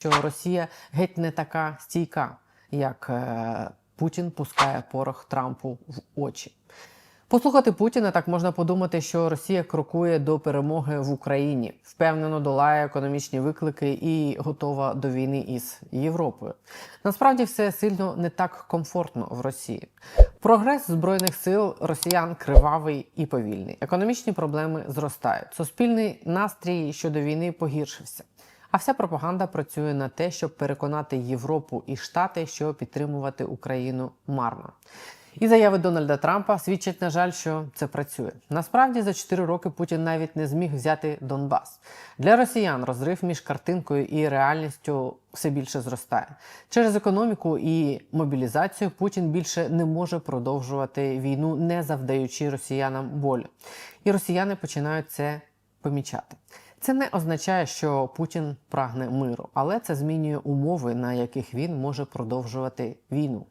що Росія геть не така стійка, як е, Путін пускає порох Трампу в очі. Послухати Путіна так можна подумати, що Росія крокує до перемоги в Україні, впевнено долає економічні виклики і готова до війни із Європою. Насправді все сильно не так комфортно в Росії. Прогрес збройних сил росіян кривавий і повільний. Економічні проблеми зростають. Суспільний настрій щодо війни погіршився. А вся пропаганда працює на те, щоб переконати Європу і Штати, що підтримувати Україну марно. І заяви Дональда Трампа свідчать, на жаль, що це працює. Насправді за 4 роки Путін навіть не зміг взяти Донбас. Для росіян розрив між картинкою і реальністю все більше зростає. Через економіку і мобілізацію Путін більше не може продовжувати війну, не завдаючи росіянам болю. І росіяни починають це помічати. Це не означає, що Путін прагне миру, але це змінює умови, на яких він може продовжувати війну.